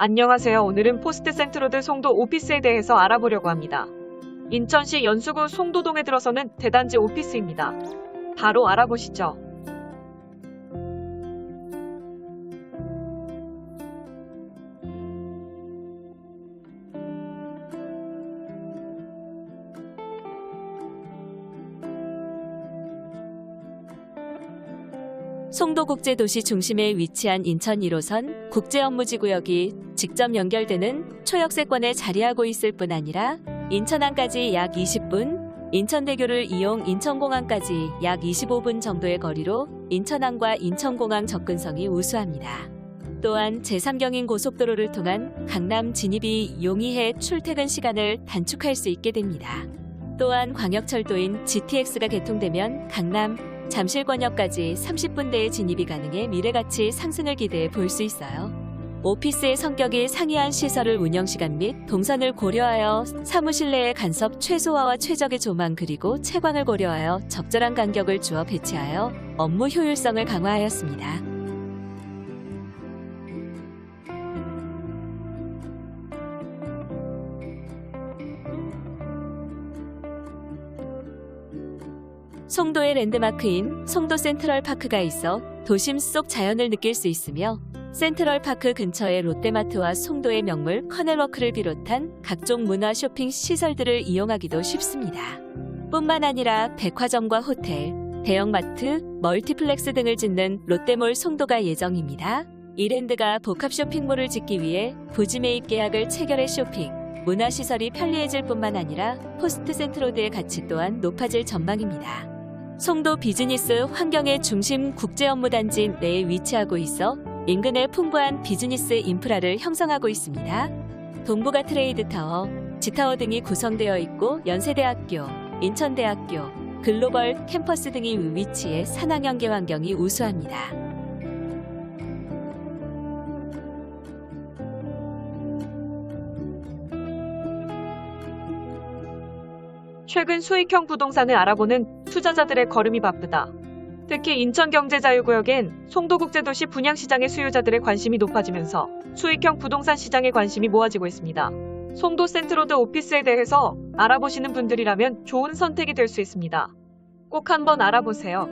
안녕하세요. 오늘은 포스트 센트로드 송도 오피스에 대해서 알아보려고 합니다. 인천시 연수구 송도동에 들어서는 대단지 오피스입니다. 바로 알아보시죠. 송도국제도시 중심에 위치한 인천 1호선 국제업무지구역이 직접 연결되는 초역세권에 자리하고 있을 뿐 아니라 인천항까지 약 20분, 인천대교를 이용 인천공항까지 약 25분 정도의 거리로 인천항과 인천공항 접근성이 우수합니다. 또한 제3경인 고속도로를 통한 강남 진입이 용이해 출퇴근 시간을 단축할 수 있게 됩니다. 또한 광역철도인 GTX가 개통되면 강남, 잠실권역까지 30분대의 진입이 가능해 미래가치 상승을 기대해 볼 수 있어요. 오피스의 성격이 상이한 시설을 운영 시간 및 동선을 고려하여 사무실 내의 간섭 최소화와 최적의 조망 그리고 채광을 고려하여 적절한 간격을 주어 배치하여 업무 효율성을 강화하였습니다. 송도의 랜드마크인 송도 센트럴 파크가 있어 도심 속 자연을 느낄 수 있으며 센트럴 파크 근처의 롯데마트와 송도의 명물 커넬워크를 비롯한 각종 문화 쇼핑 시설들을 이용하기도 쉽습니다. 뿐만 아니라 백화점과 호텔, 대형마트, 멀티플렉스 등을 짓는 롯데몰 송도가 예정입니다. 이랜드가 복합 쇼핑몰을 짓기 위해 부지 매입 계약을 체결해 쇼핑, 문화시설이 편리해질 뿐만 아니라 포스트 센트로드의 가치 또한 높아질 전망입니다. 송도 비즈니스 환경의 중심 국제 업무 단지 내에 위치하고 있어 인근에 풍부한 비즈니스 인프라를 형성하고 있습니다. 동부가 트레이드 타워, 지타워 등이 구성되어 있고 연세대학교, 인천대학교, 글로벌 캠퍼스 등이 위치해 산학연계 환경이 우수합니다. 최근 수익형 부동산을 알아보는 투자자들의 걸음이 바쁘다. 특히 인천경제자유구역엔 송도국제도시 분양시장의 수요자들의 관심이 높아지면서 수익형 부동산 시장에 관심이 모아지고 있습니다. 송도 센트로드 오피스에 대해서 알아보시는 분들이라면 좋은 선택이 될 수 있습니다. 꼭 한번 알아보세요.